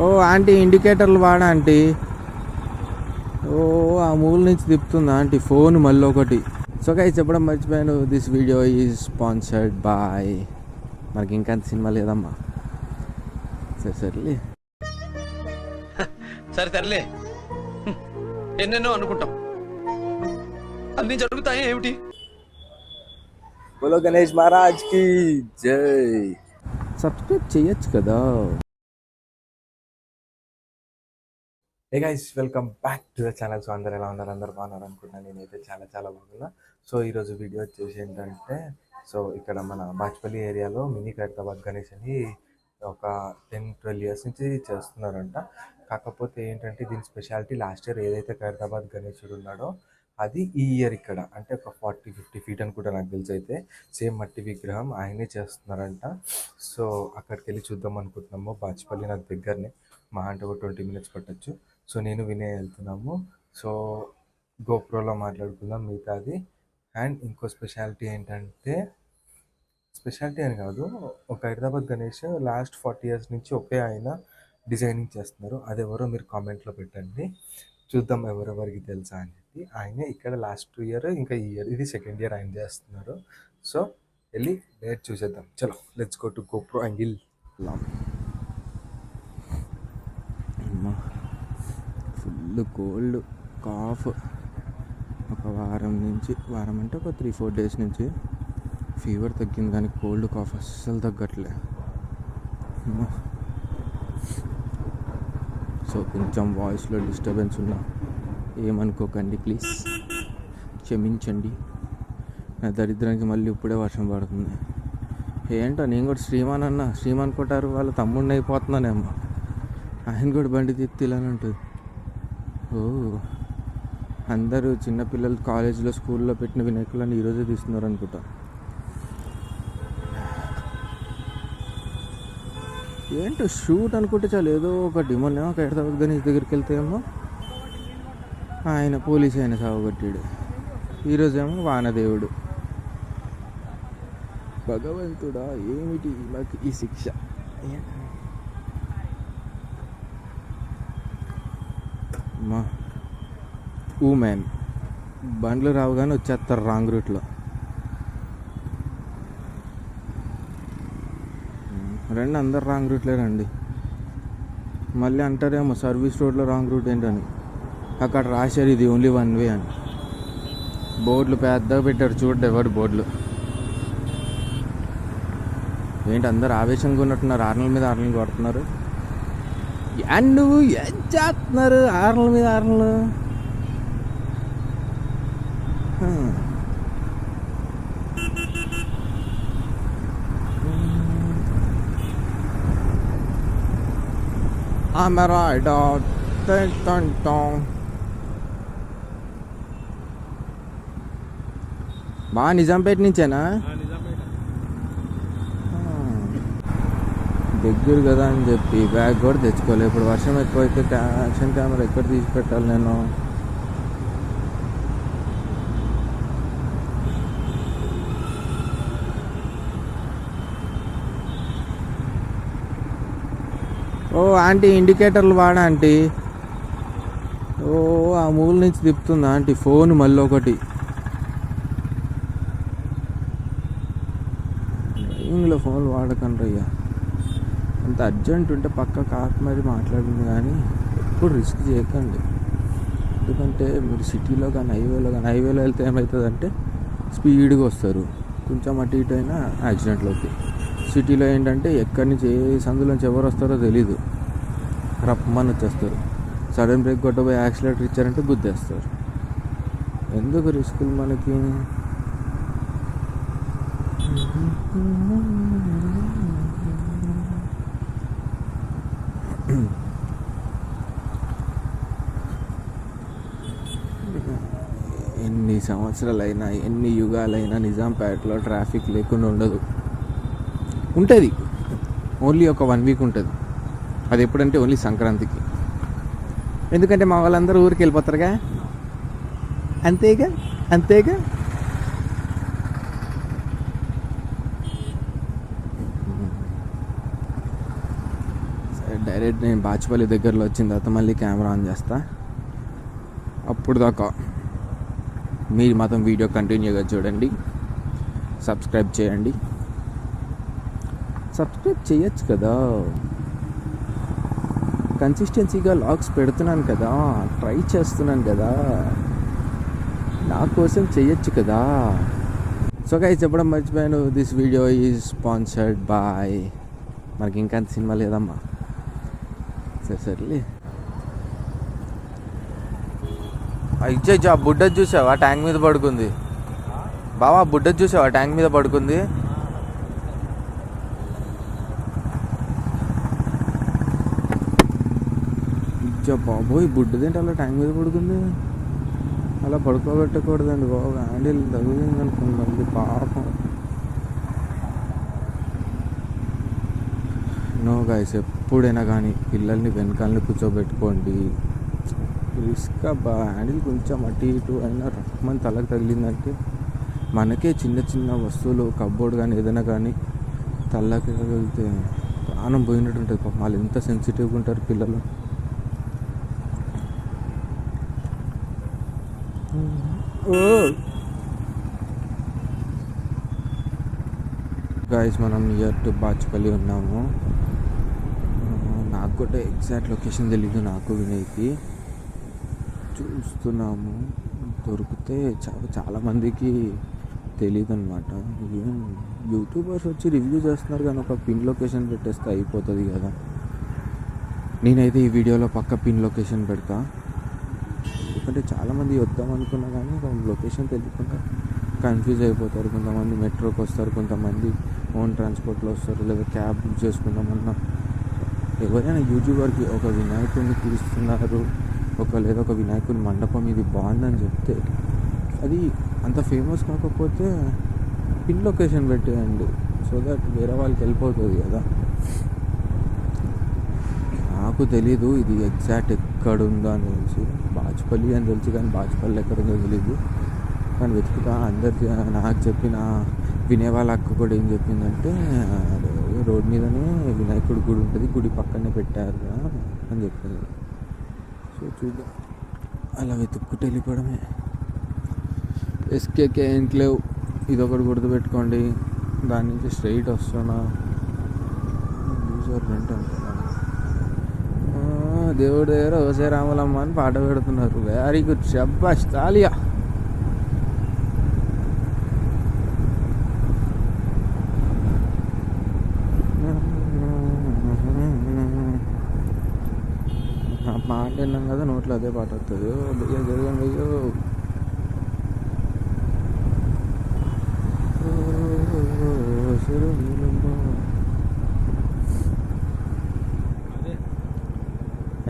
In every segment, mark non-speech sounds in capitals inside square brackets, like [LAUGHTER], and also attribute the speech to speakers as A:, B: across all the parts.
A: ఓ aunty ఇండికేటర్లు వాడా aunty? ఓ ఆ మూల నుంచి తిప్పుతుందా ఆంటీ? ఫోన్ మళ్ళీ ఒకటి. సో గైస్ చెప్పడం మర్చిపోయాను. This video is sponsored by మనకి ఇంకా అంత సినిమా లేదమ్మా. సరే సర్లే. [LAUGHS]
B: సరే తరలే ఎన్నెన్నో అనుకుంటాం. అన్ని జరుగుతాయి ఏమిటి?
A: బోలో గణేష్ మహారాజ్కి జై. సబ్స్క్రైబ్ చేయొచ్చు కదా. Hey guys welcome back to the channel so అందరు ఎలా ఉన్నారు? అందరు బాగున్నారు అనుకుంటున్నాను నేనైతే చాలా చాలా బాగున్నా. సో ఈరోజు వీడియో వచ్చేసి ఏంటంటే సో ఇక్కడ మన బాచ్పల్లి ఏరియాలో మినీ ఖైరతాబాద్ గణేష్ అని ఒక టెన్ ట్వెల్వ్ ఇయర్స్ నుంచి చేస్తున్నారంట. కాకపోతే ఏంటంటే దీని స్పెషాలిటీ లాస్ట్ ఇయర్ ఏదైతే ఖైరతాబాద్ గణేశుడు ఉన్నాడో అది ఈ ఇయర్ ఇక్కడ. అంటే ఒక ఫార్టీ ఫిఫ్టీ ఫీట్ అనుకుంటా నాకు తెలిసి అయితే. సేమ్ మట్టి విగ్రహం ఆయనే చేస్తున్నారంట. సో అక్కడికి వెళ్ళి చూద్దాం అనుకుంటున్నాము బాచ్పల్లి నాకు దగ్గరనే. మా అంటే ఒక ట్వంటీ మినిట్స్ పట్టచ్చు. సో నేను వినయ్ వెళ్తున్నాము. సో గోప్రోలో మాట్లాడుకుందాం మిగతాది. అండ్ ఇంకో స్పెషాలిటీ ఏంటంటే స్పెషాలిటీ అని కాదు ఒక Hyderabad Ganesh last forty years నుంచి ఒకే ఆయన డిజైనింగ్ చేస్తున్నారు. అది ఎవరో మీరు కామెంట్లో పెట్టండి. చూద్దాం ఎవరెవరికి తెలుసా అని చెప్పి. ఆయనే ఇక్కడ లాస్ట్ ఇయర్ ఇంకా ఈ ఇయర్ ఇది సెకండ్ ఇయర్ ఆయన చేస్తున్నారు. సో వెళ్ళి డైరెక్ట్ చూసేద్దాం. చలో let's go to GoPro angle full cold cough ఒక వారం నుంచి వారం అంటే ఒక త్రీ ఫోర్ డేస్ నుంచి ఫీవర్ తగ్గింది కానీ కోల్డ్ కాఫ్ అస్సలు తగ్గట్లే. సో కొంచెం వాయిస్లో డిస్టర్బెన్స్ ఉన్నా ఏమనుకోకండి ప్లీజ్ క్షమించండి. నా దరిద్రానికి మళ్ళీ ఇప్పుడే వర్షం పడుతుంది. ఏంటో నేను కూడా శ్రీమాన్ అన్న. శ్రీమాన్ కొట్టారు వాళ్ళ తమ్ముడిని అయిపోతున్నానేమో ఆయన కూడా బండి తిత్తిలని ఉంటుంది. అందరూ చిన్నపిల్లలు కాలేజీలో స్కూల్లో పెట్టిన వినాయకులను ఈరోజే తీస్తున్నారు అనుకుంటా ఏంటో షూట్ అనుకుంటే చాలు ఏదో ఒకటి మొన్న ఒక హైదరాబాద్ గణేష్ దగ్గరికి వెళ్తే ఏమో ఆయన పోలీస్ ఆయన సావగొట్టాడు ఈరోజేమో వానదేవుడు. భగవంతుడా ఏమిటి నాకు ఈ శిక్ష? మా ఊమెన్ బండ్లు రావుగానే వచ్చేస్తారు రాంగ్ రూట్లో. రండి అందరు రాంగ్ రూట్లే రండి. మళ్ళీ అంటారేమో సర్వీస్ రోడ్లో రాంగ్ రూట్ ఏంటని. అక్కడ రాశారు ఇది ఓన్లీ వన్ వే అని. బోర్డులు పెద్దగా పెట్టారు చూడండి ఎవరు బోర్డులు. ఏంటి అందరు ఆవేశంగా ఉన్నట్టున్నారు ఆర్నల మీద ఆర్నలు కొడుతున్నారు? యా నువ్వు ఏం చేస్తున్నారు? ఆరల మీద ఆరలు. హ్మ్. Hmm. బా నిజాంపేట నుంచేనా ఆ. దగ్గర కదా అని చెప్పి బ్యాగ్ కూడా తెచ్చుకోలేదు ఇప్పుడు వర్షం ఎక్కువైతే యాక్షన్ కెమెరా ఎక్కడ తీసి పెట్టాలి నేను? ఓ ఆంటీ ఇండికేటర్లు వాడా ఆంటీ? ఓ ఆ మూల నుంచి తిప్పుతుందా ఆంటీ? ఫోన్ మళ్ళీ ఒకటి. డ్రైవింగ్లో ఫోన్ వాడకండి అయ్యా అంత అర్జెంట్ ఉంటే పక్క కాక మరి మాట్లాడింది కానీ ఎప్పుడు రిస్క్ చేయకండి. ఎందుకంటే మీరు సిటీలో కానీ హైవేలో కానీ హైవేలో వెళ్తే ఏమవుతుందంటే స్పీడ్గా వస్తారు. కొంచెం అటు ఇటు అయినా యాక్సిడెంట్లోకి సిటీలో ఏంటంటే ఎక్కడి నుంచి ఏ సందులోంచి ఎవరు వస్తారో తెలీదు. రప్పమని వచ్చేస్తారు. సడన్ బ్రేక్ కొట్టబోయి యాక్సిలేటర్ ఇచ్చారంటే గుద్దేస్తారు. ఎందుకు రిస్కులు మనకి? ఎన్ని సంవత్సరాలైనా ఎన్ని యుగాలైనా నిజాంపేటలో ట్రాఫిక్ లేకుండా ఉండదు. ఉంటుంది. ఓన్లీ ఒక వన్ వీక్ ఉంటుంది. అది ఎప్పుడంటే ఓన్లీ సంక్రాంతికి. ఎందుకంటే మా వాళ్ళందరూ ఊరికి వెళ్ళిపోతారుగా? అంతేగా? అంతేగా? సరే డైరెక్ట్ నేను బాచుపల్లి దగ్గరలో వచ్చిన తర్వాత మళ్ళీ కెమెరా ఆన్ చేస్తా. అప్పుడు దాకా. మీరు మాత్రం వీడియో కంటిన్యూగా చూడండి. సబ్స్క్రైబ్ చేయండి. సబ్స్క్రైబ్ చేయొచ్చు కదా. కన్సిస్టెన్సీగా లాగ్స్ పెడుతున్నాను కదా. ట్రై చేస్తున్నాను కదా. నా కోసం చేయొచ్చు కదా. సో గైస్ చెప్పడం మర్చిపోయాను. This video is sponsored by మనకి ఇంకా అంత సినిమా లేదమ్మా. సరే సర్లే. ఇచ్చే ఆ బుడ్డ చూసావా? ట్యాంక్ మీద పడుకుంది. బావా బుడ్డ చూసావా? ట్యాంక్ మీద పడుకుంది. ఇచ్చా బాబోయ్ బుడ్డదేంటి అలా ట్యాంక్ మీద పడుకుంది. అలా పడుకోబెట్టకూడదండి బాబు. హ్యాండిల్ తగులింది అనుకుంటుంది పాపం. నో గాయస్ ఎప్పుడైనా కానీ పిల్లల్ని వెనకాలని కూర్చోబెట్టుకోండి. రిస్క్ అబ్బా. హ్యాండిల్ కొంచెం అటు ఇటు అయినా రక్మని తలకు తగిలిందంటే మనకే చిన్న చిన్న వస్తువులు కబ్బోర్డ్ కానీ ఏదైనా కానీ తలకి తగిలితే ప్రాణం పోయినట్టు ఉంటుంది పాపం. వాళ్ళు ఎంత సెన్సిటివ్గా ఉంటారు పిల్లలు. గాయస్ మనం నియర్ టు బాచుపల్లి ఉన్నాము. నాకు కూడా ఎగ్జాక్ట్ లొకేషన్ తెలియదు నాకు వినయ్కి చూస్తున్నాము. దొరికితే చాలా చాలామందికి తెలియదు అనమాట యూట్యూబర్స్ వచ్చి రివ్యూ చేస్తున్నారు కానీ ఒక పిన్ లొకేషన్ పెట్టేస్తే అయిపోతుంది కదా. నేనైతే ఈ వీడియోలో పక్క పిన్ లొకేషన్ పెడతా. ఎందుకంటే చాలామంది వద్దాం అనుకున్నా కానీ లొకేషన్ తెలియకుండా కన్ఫ్యూజ్ అయిపోతారు. కొంతమంది మెట్రోకి వస్తారు కొంతమంది ఓన్ ట్రాన్స్పోర్ట్లో వస్తారు లేదా క్యాబ్ బుక్ చేసుకుందామన్నా ఎవరైనా యూట్యూబర్కి ఒక వినాయకుడిని పిలుస్తున్నారు ఒక లేదా ఒక వినాయకుడి మండపం ఇది బాగుందని చెప్తే అది అంత ఫేమస్ కాకపోతే పిన్ లొకేషన్ పెట్టేయండి. సో దట్ వేరే వాళ్ళకి వెళ్ళిపోతుంది కదా. నాకు తెలీదు ఇది ఎగ్జాక్ట్ ఎక్కడుందో అని తెలిసి బాచుపల్లి అని తెలుసు కానీ బాచుపల్లి ఎక్కడ ఉందో తెలీదు. కానీ వెతుకుతా అందరికి నాకు చెప్పిన వినేవాళ్ళ అక్క కూడా ఏం చెప్పిందంటే రోడ్ మీదనే వినాయకుడి గుడి ఉంటుంది గుడి పక్కనే పెట్టారు అని చెప్పింది సో చూద్దాం. అలా వెతుక్కుంటూ వెళ్ళిపోవడమే. ఎస్కేకే ఎన్క్లేవ్ ఇది ఒకటి గుర్తుపెట్టుకోండి. దాని నుంచి స్ట్రైట్ వస్తున్నా. యూజర్ రెంట్ అనుకున్నాను దగ్గర ఓసే రాములమ్మ అని పాట పెడుతున్నారు. వెరీ గుడ్ షబ్బా తాలియా వెళ్ళాం కదా నోట్లో అదే పాట వస్తుంది ఓ జరగండి అయ్యో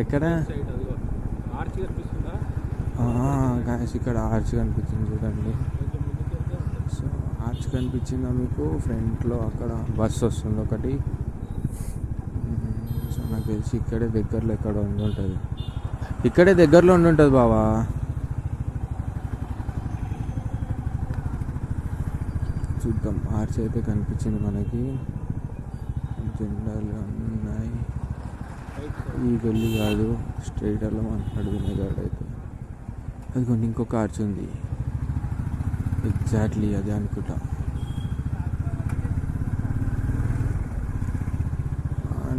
A: ఎక్కడ?
B: ఆర్చి
A: గాయస్ ఇక్కడ ఆర్చ్ కనిపించింది చూడండి. సో ఆర్చ్ కనిపించిందా మీకు? ఫ్రంట్లో అక్కడ బస్ వస్తుంది ఒకటి. సో నాకు తెలిసి ఇక్కడే దగ్గరలో ఎక్కడ ఉండి ఉంటుంది. ఇక్కడే దగ్గరలో ఉండి ఉంటుంది బావా. చూద్దాం ఆర్చ్ అయితే కనిపించింది మనకి. జెండాలు ఉన్నాయి ఈ గల్లి కాదు స్ట్రైట్ అలా అంటున్నాడు వినయగాడు అయితే అదిగోండి ఇంకొక ఆర్చ్ ఉంది. ఎగ్జాక్ట్లీ అదే అనుకుంటా.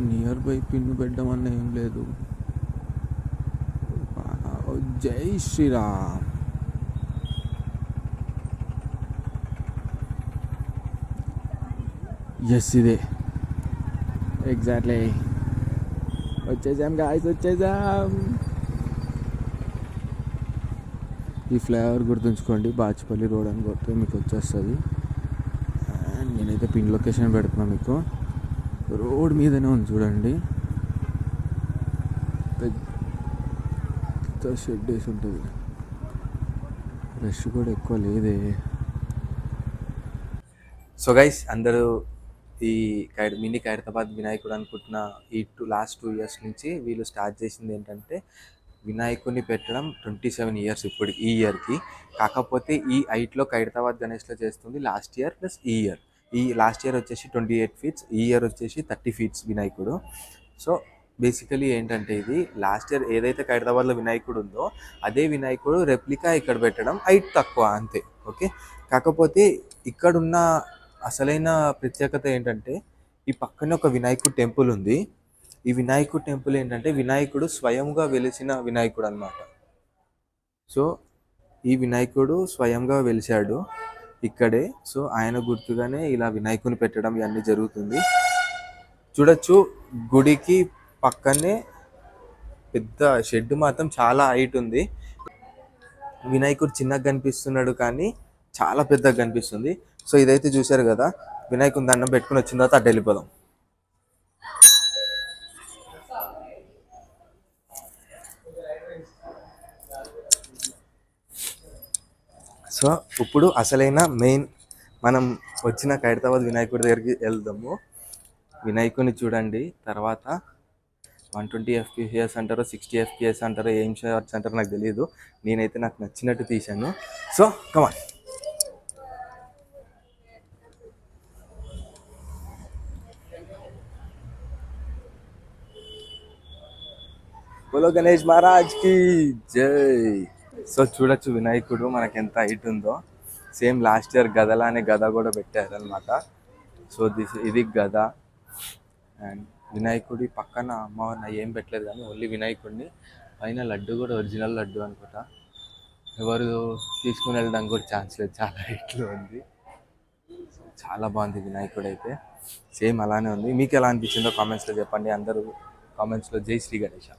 A: నియర్ బై పిన్ పెట్టడం అన్న ఏం లేదు. జై శ్రీరామ్. ఎస్ ఇదే. ఎగ్జాక్ట్లీ వచ్చేసాం గాయస్ వచ్చేసాం. ఈ ఫ్లేవర్ గుర్తుంచుకోండి బాచిపల్లి రోడ్ అని కొడితే మీకు వచ్చేస్తుంది. అండ్ నేనైతే పిన్ లొకేషన్ పెడుతున్నా మీకు. రోడ్ మీదనే ఉంది చూడండి. అంతా షెడ్ వేసి ఉంటుంది. రష్ కూడా ఎక్కువ లేదే. సో గైస్ అందరూ ఈ ఖైర్ మినీ ఖైరతాబాద్ వినాయకుడు అనుకుంటున్న ఈ టూ లాస్ట్ టూ ఇయర్స్ నుంచి వీళ్ళు స్టార్ట్ చేసింది ఏంటంటే వినాయకుడిని పెట్టడం ట్వంటీ సెవెన్ ఇయర్స్ ఇప్పుడు ఈ ఇయర్కి. కాకపోతే ఈ హైట్లో ఖైరతాబాద్ గణేష్లో చేస్తుంది లాస్ట్ ఇయర్ ప్లస్ ఈ ఇయర్. ఈ లాస్ట్ ఇయర్ వచ్చేసి ట్వంటీ ఎయిట్ ఫీట్స్ ఈ ఇయర్ వచ్చేసి థర్టీ ఫీట్స్ వినాయకుడు. సో బేసికలీ ఏంటంటే ఇది లాస్ట్ ఇయర్ ఏదైతే ఖైరతాబాద్లో వినాయకుడు ఉందో అదే వినాయకుడు రెప్లికా ఇక్కడ పెట్టడం హైట్ తక్కువ అంతే ఓకే? కాకపోతే ఇక్కడున్న అసలైన ప్రత్యేకత ఏంటంటే ఈ పక్కనే ఒక వినాయకుడు టెంపుల్ ఉంది. ఈ వినాయకుడు టెంపుల్ ఏంటంటే వినాయకుడు స్వయంగా వెలిసిన వినాయకుడు అన్నమాట. సో ఈ వినాయకుడు స్వయంగా వెలిశాడు ఇక్కడే. సో ఆయన గుర్తుగానే ఇలా వినాయకుని పెట్టడం ఇవన్నీ జరుగుతుంది. చూడొచ్చు గుడికి పక్కనే పెద్ద షెడ్ మాత్రం చాలా హైట్ ఉంది. వినాయకుడు చిన్నగా కనిపిస్తున్నాడు కానీ చాలా పెద్దగా కనిపిస్తుంది. సో ఇదైతే చూశారు కదా వినాయకుని దండం పెట్టుకుని వచ్చిన తర్వాత అడ్డు వెళ్ళిపోదాం. సో ఇప్పుడు అసలైన మెయిన్ మనం వచ్చిన ఖైరతాబాద్ వినాయకుడి దగ్గరికి వెళ్దాము. వినాయకుని చూడండి తర్వాత వన్ ట్వంటీ ఎఫ్పిఎస్ అంటారో సిక్స్టీ ఎఫ్పిఎస్ అంటారో ఏం షార్ట్స్ అంటారో నాకు తెలియదు నేనైతే నాకు నచ్చినట్టు తీశాను. సో కమాన్ బోలో గణేష్ మహారాజ్కి జై. సో చూడొచ్చు వినాయకుడు మనకి ఎంత హైట్ ఉందో. సేమ్ లాస్ట్ ఇయర్ గదలానే గద కూడా పెట్టారు అనమాట సో దిస్ ఇది గద. అండ్ వినాయకుడి పక్కన అమ్మవారిని ఏం పెట్టలేదు కానీ ఓన్లీ వినాయకుడిని. పైన లడ్డు కూడా ఒరిజినల్ లడ్డు అనుకుంటా. ఎవరు తీసుకుని వెళ్ళడానికి కూడా ఛాన్స్ లేదు. చాలా హైట్లో ఉంది. చాలా బాగుంది వినాయకుడు అయితే. సేమ్ అలానే ఉంది. మీకు ఎలా అనిపించిందో కామెంట్స్లో చెప్పండి. అందరూ కామెంట్స్లో జై శ్రీ గణేష.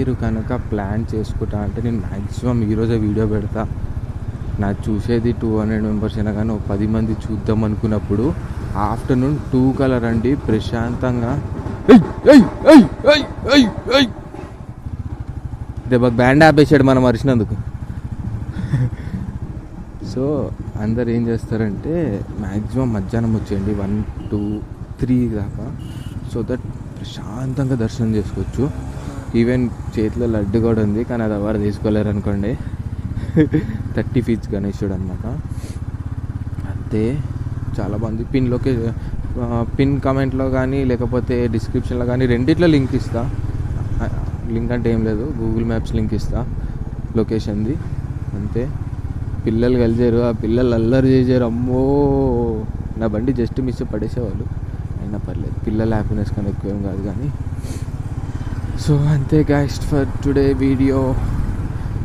A: మీరు కనుక ప్లాన్ చేసుకుంటా అంటే నేను మ్యాక్సిమం ఈరోజే వీడియో పెడతా. నాకు చూసేది టూ హండ్రెడ్ మెంబర్స్ అయినా కానీ ఒక పది మంది చూద్దాం అనుకున్నప్పుడు ఆఫ్టర్నూన్ టూ కలర్ అండి ప్రశాంతంగా. దెబ్బకి బ్యాండ్ ఆపేసాడు మనం అరిచినందుకు. సో అందరు ఏం చేస్తారంటే మ్యాక్సిమం మధ్యాహ్నం వచ్చేయండి వన్ టూ త్రీ దాకా. సో దట్ ప్రశాంతంగా దర్శనం చేసుకోవచ్చు. ఈవెన్ చేతిలో లడ్డు కూడా ఉంది కానీ అది ఎవరు తీసుకోలేరు అనుకోండి. థర్టీ ఫీట్స్ గణేశుడు అనమాట అంతే. చాలా బాగుంది పిన్ లొకే పిన్ కామెంట్లో కానీ లేకపోతే డిస్క్రిప్షన్లో కానీ రెండిట్లో లింక్ ఇస్తా. లింక్ అంటే ఏం లేదు గూగుల్ మ్యాప్స్ లింక్ ఇస్తా లొకేషన్ది. అంతే. పిల్లలు కలిసారు ఆ పిల్లలు అల్లరి చేశారు అమ్మో. నా బండి జస్ట్ మిస్ పడేసేవాళ్ళు. అయినా పర్లేదు పిల్లల హ్యాపీనెస్ కన్నా ఎక్కువ ఏం కాదు కానీ. సో అంతే గాయస్ట్ ఫర్ టుడే వీడియో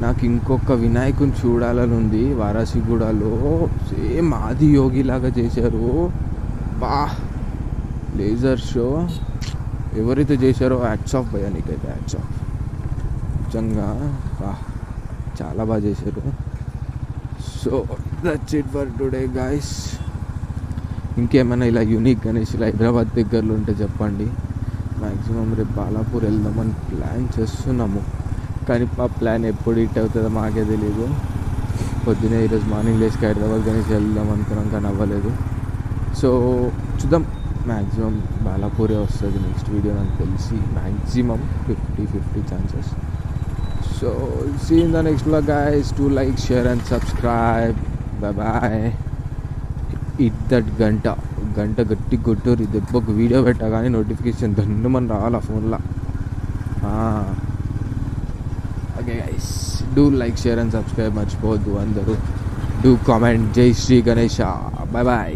A: నాకు ఇంకొక వినాయకుని చూడాలని ఉంది వారాసిగూడలో. సేమ్ ఆది యోగి లాగా చేశారు. బా లేజర్ షో ఎవరైతే చేశారో యాక్ట్స్ ఆఫ్ భయ నీకైతే యాక్ట్స్ ఆఫ్ నిజంగా బా చాలా బాగా చేశారు. So that's it for today guys ఇంకేమైనా ఇలా యూనిక్ గణేష్ ఇలా హైదరాబాద్ దగ్గరలో ఉంటే చెప్పండి. మ్యాక్సిమం రేపు బాలాపూర్ వెళ్దామని ప్లాన్ చేస్తున్నాము. కానీ ఆ ప్లాన్ ఎప్పుడు హిట్ అవుతుందో మాకే తెలియదు పొద్దునే ఈరోజు మార్నింగ్ లేచి హైదరాబాద్ గణేష్ వెళ్దాం అనుకున్నాం కానీ అవ్వలేదు. సో చూద్దాం. మ్యాక్సిమం బాలాపూరే వస్తుంది నెక్స్ట్ వీడియో నాకు తెలిసి. Maximum fifty fifty chances. So see in the next vlog guys to like share and subscribe bye hit that గంట గంట గట్టి కొట్టూరు దెబ్బకు వీడియో పెట్టగానే నోటిఫికేషన్ దన్ను మన ఆ. ఫోన్లో okay guys do like share and subscribe మర్చిపోవద్దు అందరూ. డూ కామెంట్ జై శ్రీ గణేష. Bye bye